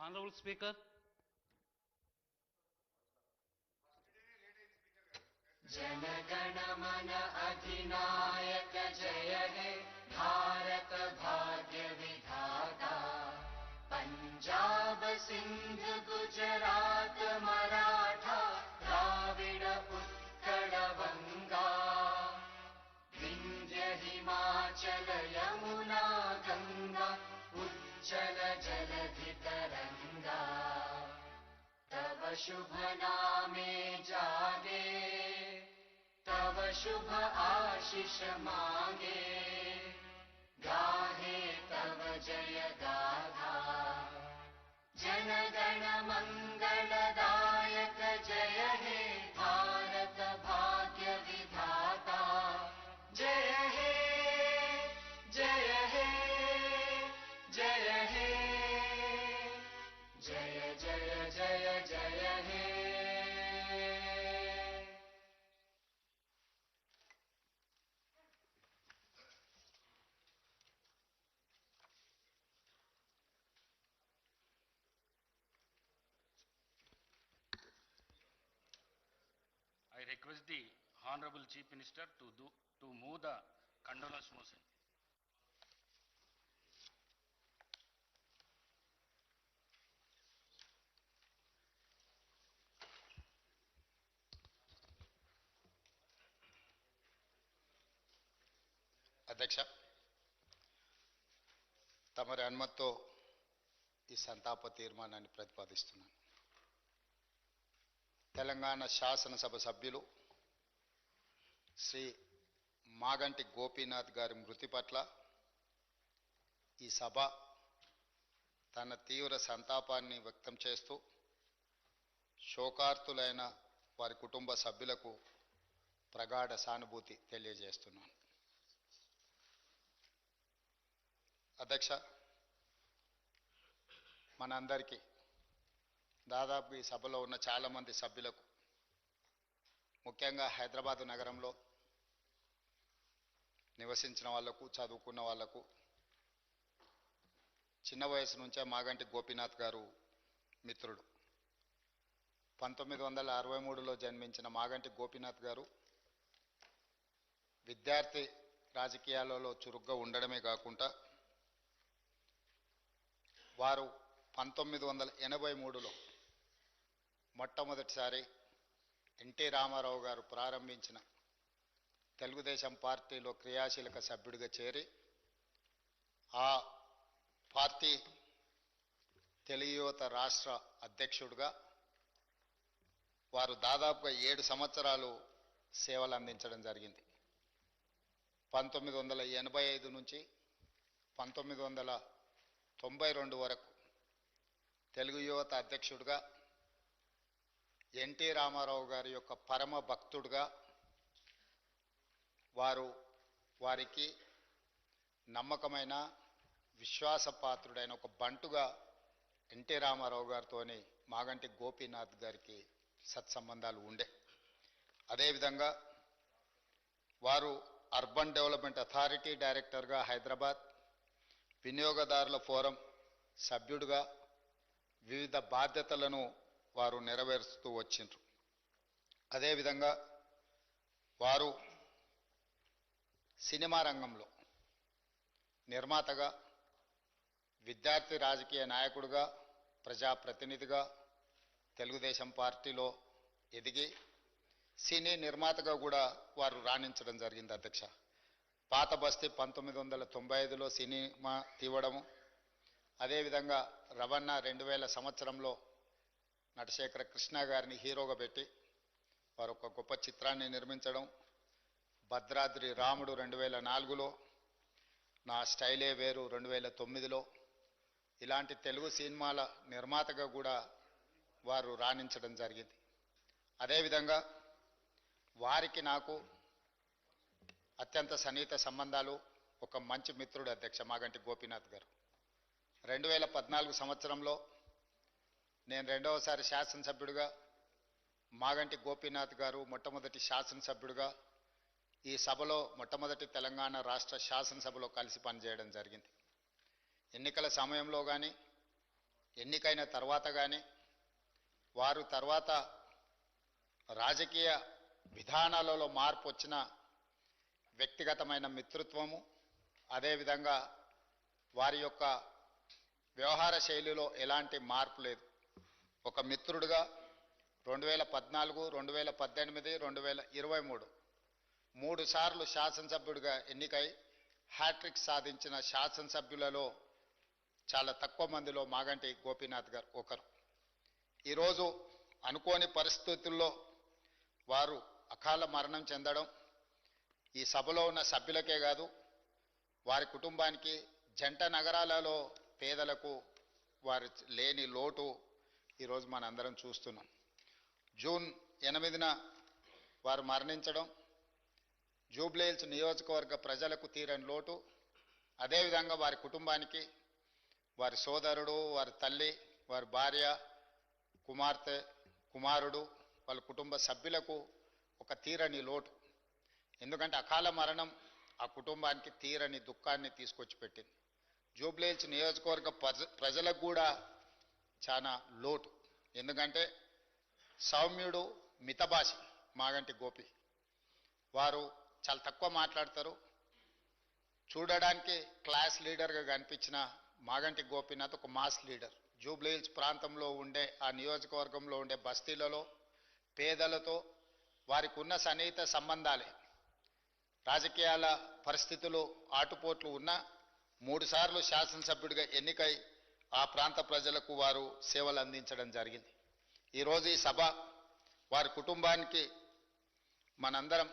Speaker. Jana Gana Mana अधिनायक जय हे भारत भाग्य विधाता पञ्जाब सिन्ध गुजरात मराठा तव शुभ नामे जागे तव शुभ आशिष मागे I request the honourable chief minister to do to move the condolence motion అధ్యక్ష తమరి అనుమతితో ఈ సంతాప తీర్మానాన్ని ప్రతిపాదిస్తున్నాను. తెలంగాణ శాసనసభ సభ్యులు శ్రీ మాగంటి గోపీనాథ్ గారి మృతి పట్ల ఈ సభ తన తీవ్ర సంతాపాన్ని వ్యక్తం చేస్తూ శోకార్తులైన వారి కుటుంబ సభ్యులకు ప్రగాఢ సానుభూతి తెలియజేస్తున్నాను. అధ్యక్ష మనందరికీ దాదాపు ఈ సభలో ఉన్న చాలామంది సభ్యులకు ముఖ్యంగా హైదరాబాదు నగరంలో నివసించిన వాళ్ళకు చదువుకున్న వాళ్ళకు చిన్న వయసు నుంచే మాగంటి గోపీనాథ్ గారు మిత్రుడు. పంతొమ్మిది వందల అరవై మూడులో జన్మించిన మాగంటి గోపీనాథ్ గారు విద్యార్థి రాజకీయాలలో చురుగ్గా ఉండడమే కాకుండా వారు పంతొమ్మిది వందల ఎనభై మూడులో మొట్టమొదటిసారి ఎన్టీ రామారావు గారు ప్రారంభించిన తెలుగుదేశం పార్టీలో క్రియాశీలక సభ్యుడిగా చేరి ఆ పార్టీ తెలుగు యువత రాష్ట్ర అధ్యక్షుడిగా వారు దాదాపుగా ఏడు సంవత్సరాలు సేవలు అందించడం జరిగింది. పంతొమ్మిది వందల ఎనభై ఐదు నుంచి పంతొమ్మిది వందల తొంభై రెండు వరకు తెలుగు యువత అధ్యక్షుడిగా ఎన్టీ రామారావు గారి యొక్క పరమ భక్తుడుగా వారు వారికి నమ్మకమైన విశ్వాసపాత్రుడైన ఒక బంటుగా ఎన్టీ రామారావు గారితోని మాగంటి గోపీనాథ్ గారికి సత్సంబంధాలు ఉండే. అదేవిధంగా వారు అర్బన్ డెవలప్మెంట్ అథారిటీ డైరెక్టర్గా హైదరాబాద్ వినియోగదారుల ఫోరం సభ్యుడిగా వివిధ బాధ్యతలను వారు నెరవేరుస్తూ వచ్చిండ్రు. అదేవిధంగా వారు సినిమా రంగంలో నిర్మాతగా విద్యార్థి రాజకీయ నాయకుడిగా ప్రజాప్రతినిధిగా తెలుగుదేశం పార్టీలో ఎదిగి సినీ నిర్మాతగా కూడా వారు రాణించడం జరిగింది అధ్యక్ష. పాత బస్తీ పంతొమ్మిది వందల తొంభై ఐదులో సినిమా తీవడము అదేవిధంగా రవణ రెండు వేల సంవత్సరంలో నటశేఖర కృష్ణ గారిని హీరోగా పెట్టి వారు ఒక గొప్ప చిత్రాన్ని నిర్మించడం భద్రాద్రి రాముడు రెండు వేల నాలుగులో నా స్టైలే వేరు రెండు వేల తొమ్మిదిలో ఇలాంటి తెలుగు సినిమాల నిర్మాతగా కూడా వారు రాణించడం జరిగింది. అదేవిధంగా వారికి నాకు అత్యంత సన్నిహిత సంబంధాలు ఒక మంచి మిత్రుడు అధ్యక్ష మాగంటి గోపీనాథ్ గారు. రెండు వేల పద్నాలుగు సంవత్సరంలో నేను రెండవసారి శాసనసభ్యుడిగా మాగంటి గోపీనాథ్ గారు మొట్టమొదటి శాసనసభ్యుడిగా ఈ సభలో మొట్టమొదటి తెలంగాణ రాష్ట్ర శాసనసభలో కలిసి పనిచేయడం జరిగింది. ఎన్నికల సమయంలో కానీ ఎన్నికైన తర్వాత కానీ వారు తర్వాత రాజకీయ విధానాలలో మార్పు వచ్చిన వ్యక్తిగతమైన మిత్రత్వము అదేవిధంగా వారి యొక్క వ్యవహార శైలిలో ఎలాంటి మార్పు లేదు. ఒక మిత్రుడుగా రెండు వేల పద్నాలుగు రెండు వేల పద్దెనిమిది రెండు వేల ఇరవై మూడు. మూడు సార్లు శాసనసభ్యుడిగా ఎన్నికై హ్యాట్రిక్ సాధించిన శాసనసభ్యులలో చాలా తక్కువ మందిలో మాగంటి గోపీనాథ్ గారు ఒకరు. ఈరోజు అనుకోని పరిస్థితుల్లో వారు అకాల మరణం చెందడం ఈ సభలో ఉన్న సభ్యులకే కాదు వారి కుటుంబానికి జంట నగరాలలో పేదలకు వారి లేని లోటు ఈరోజు మనందరం చూస్తున్నాం. జూన్ ఎనిమిదిన వారు మరణించడం జూబ్లీహిల్స్ నియోజకవర్గ ప్రజలకు తీరని లోటు అదేవిధంగా వారి కుటుంబానికి వారి సోదరుడు వారి తల్లి వారి భార్య కుమార్తె కుమారుడు వాళ్ళ కుటుంబ సభ్యులకు ఒక తీరని లోటు. ఎందుకంటే అకాల మరణం ఆ కుటుంబానికి తీరని దుఃఖాన్ని తీసుకొచ్చి పెట్టింది జూబ్లీహిల్స్ నియోజకవర్గ ప్రజ ప్రజలకు కూడా చాలా లోటు. ఎందుకంటే సౌమ్యుడు మితభాషి మాగంటి గోపి. వారు చాలా తక్కువ మాట్లాడతారు. చూడడానికి క్లాస్ లీడర్గా కనిపించిన మాగంటి గోపీనాథ్ ఒక మాస్ లీడర్. జూబ్లీహిల్స్ ప్రాంతంలో ఉండే ఆ నియోజకవర్గంలో ఉండే బస్తీలలో పేదలతో వారికి ఉన్న సన్నిహిత సంబంధాలే. రాజకీయాల పరిస్థితులు ఆటుపోట్లు ఉన్నా మూడుసార్లు శాసనసభ్యుడిగా ఎన్నికై ఆ ప్రాంత ప్రజలకు వారు సేవలు అందించడం జరిగింది. ఈరోజు ఈ సభ వారి కుటుంబానికి మనందరం